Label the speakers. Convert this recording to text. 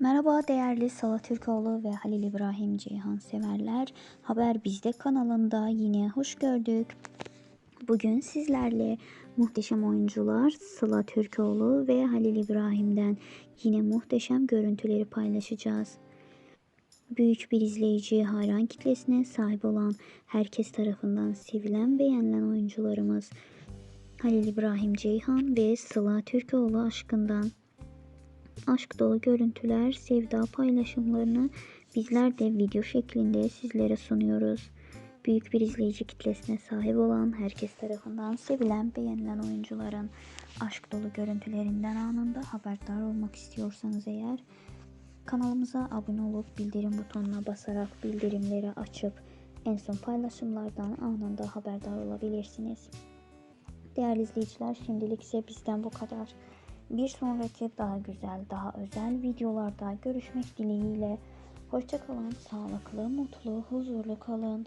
Speaker 1: Merhaba değerli Sala Türkoğlu ve Halil İbrahim Ceyhan severler. Haber Bizde kanalında yine hoş gördük. Bugün sizlerle muhteşem oyuncular Sıla Türkoğlu ve Halil İbrahim'den yine muhteşem görüntüleri paylaşacağız. Büyük bir izleyici hayran kitlesine sahip olan herkes tarafından sevilen beğenilen oyuncularımız Halil İbrahim Ceyhan ve Sıla Türkoğlu aşkından aşk dolu görüntüler, sevda paylaşımlarını bizler de video şeklinde sizlere sunuyoruz. Büyük bir izleyici kitlesine sahip olan, herkes tarafından sevilen, beğenilen oyuncuların aşk dolu görüntülerinden anında haberdar olmak istiyorsanız eğer kanalımıza abone olup bildirim butonuna basarak bildirimleri açıp en son paylaşımlardan anında haberdar olabilirsiniz. Değerli izleyiciler şimdilik ise bizden bu kadar. Bir sonraki daha güzel, daha özel videolarda görüşmek dileğiyle. Hoşçakalın, sağlıklı, mutlu, huzurlu kalın.